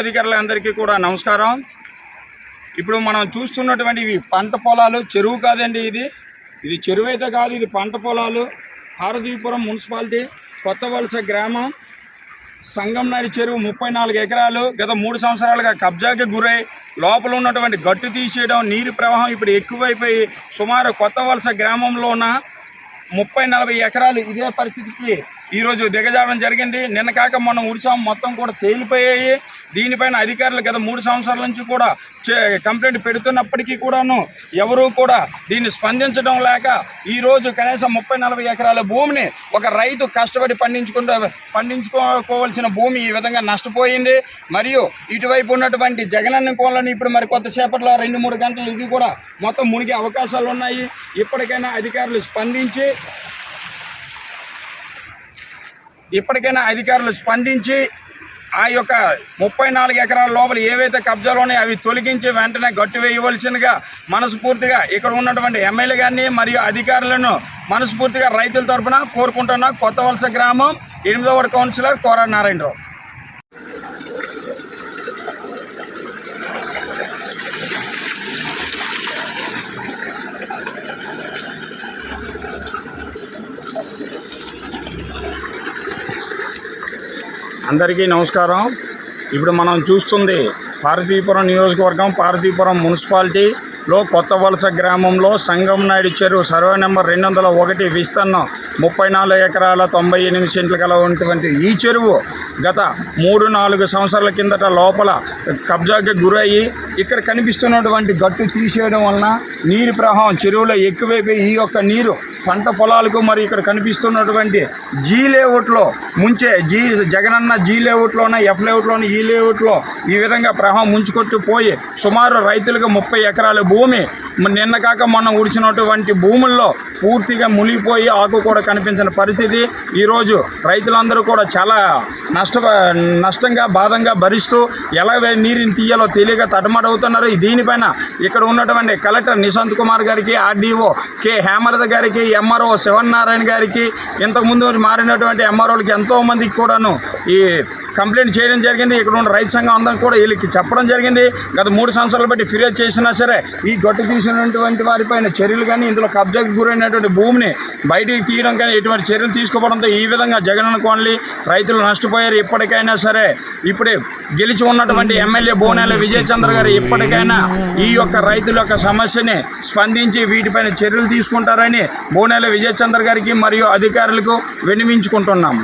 అధికారులందరికీ కూడా నమస్కారం. ఇప్పుడు మనం చూస్తున్నటువంటి ఇవి పంట పొలాలు చెరువు కాదండి ఇది. ఇది చెరువు అయితే కాదు ఇది పంట పొలాలు. హారదీపురం మున్సిపాలిటీ కొత్త వలస గ్రామం సంగంనాడి చెరువు ముప్పై నాలుగు ఎకరాలు. గత మూడు సంవత్సరాలుగా కబ్జాకి గురై లోపల ఉన్నటువంటి గట్టు తీసేయడం నీరు ప్రవాహం ఇప్పుడు ఎక్కువైపోయి సుమారు కొత్త వలస గ్రామంలో ఉన్న ముప్పై నలభై ఎకరాలు ఇదే పరిస్థితికి ఈరోజు దిగజారడం జరిగింది. నిన్న కాక మొన్న ఉడిసాం మొత్తం కూడా తేలిపోయాయి. దీనిపైన అధికారులు గత మూడు సంవత్సరాల నుంచి కూడా చే- కంప్లైంట్ పెడుతున్నప్పటికీ కూడాను ఎవరూ కూడా దీన్ని స్పందించడం లేక ఈరోజు కనీసం ముప్పై నలభై ఎకరాల భూమిని ఒక రైతు కష్టపడి పండించుకుంటూ పండించుకోవాల్సిన భూమి ఈ విధంగా నష్టపోయింది. మరియు ఇటువైపు ఉన్నటువంటి జగనన్న కోళ్ళని ఇప్పుడు మరి కొద్దిసేపట్లో రెండు మూడు గంటలు ఇది కూడా మొత్తం మునిగే అవకాశాలు ఉన్నాయి. ఇప్పటికైనా అధికారులు స్పందించి ఇప్పటికైనా అధికారులు స్పందించి ఆ యొక్క ముప్పై నాలుగు ఎకరాల లోపల ఏవైతే కబ్జాలు ఉన్నాయో అవి తొలగించి వెంటనే గట్టు వేయవలసిందిగా మనస్ఫూర్తిగా ఇక్కడ ఉన్నటువంటి ఎమ్మెల్యే గారిని మరియు అధికారులను మనస్ఫూర్తిగా రైతుల తరఫున కోరుకుంటున్నా కొత్త వలస గ్రామం ఎనిమిదవ కౌన్సిలర్ కోరా నారాయణరావు. అందరికీ నమస్కారం. ఇప్పుడు మనం చూస్తుంది పార్వతీపురం నియోజకవర్గం పార్వతీపురం లో కొత్త వలస గ్రామంలో సంగం నాయుడు చెరువు సర్వే నెంబర్ రెండు వందల ఒకటి విస్తీర్ణం ముప్పై నాలుగు ఎకరాల తొంభై ఎనిమిది సెంట్లు గల ఉన్నటువంటి ఈ చెరువు గత మూడు నాలుగు సంవత్సరాల కిందట లోపల కబ్జాకి గురయ్యి ఇక్కడ కనిపిస్తున్నటువంటి గట్టు తీసేయడం వలన నీరు ప్రవాహం చెరువులో ఎక్కువైపోయి ఈ యొక్క నీరు పంట పొలాలకు మరి ఇక్కడ కనిపిస్తున్నటువంటి జీ లేఅవుట్లో ముంచే జీ జగనన్న జీ లేఅవుట్లోనే ఎఫ్ లేఅవుట్లోనే ఈ లేఅవుట్లో ఈ విధంగా ప్రవాహం ముంచుకొట్టు పోయి సుమారు రైతులకు ముప్పై ఎకరాలు భూమి. నిన్న కాక మొన్న ఉడిచినటువంటి భూముల్లో పూర్తిగా మునిగిపోయి ఆకు కూడా కనిపించిన పరిస్థితి. ఈరోజు రైతులందరూ కూడా చాలా నష్ట నష్టంగా బాధంగా భరిస్తూ ఎలా నీరుని తీయాలో తెలియక తటమడవుతున్నారు దీనిపైన ఇక్కడ ఉన్నటువంటి కలెక్టర్ నిశాంత్ కుమార్ గారికి ఆర్డీఓ కె. హేమలత గారికి ఎంఆర్ఓ శివన్నారాయణ గారికి ఇంతకుముందు మారినటువంటి ఎంఆర్ఓలకి ఎంతోమందికి కూడాను ఈ కంప్లైంట్ చేయడం జరిగింది. ఇక్కడ ఉన్న రైతు సంఘం అందరం కూడా వీళ్ళకి చెప్పడం జరిగింది. గత మూడు సంవత్సరాలు బట్టి ఫిర్యాదు చేసినా సరే ఈ గొట్టు తీసినటువంటి వారిపైన చర్యలు కానీ ఇందులో కబ్జాకు గురైనటువంటి భూమిని బయటికి తీయడం కానీ ఎటువంటి చర్యలు తీసుకోవడంతో ఈ విధంగా జగన్ కోనలి రైతులు నష్టపోయారు. ఇప్పటికైనా సరే ఇప్పుడే గెలిచి ఉన్నటువంటి ఎమ్మెల్యే బోనాల విజయచంద్ర గారు ఇప్పటికైనా ఈ యొక్క రైతుల యొక్క సమస్యని స్పందించి వీటిపైన చర్యలు తీసుకుంటారని బోనాల విజయచంద్ర గారికి మరియు అధికారులకు వినిమించుకుంటున్నాము.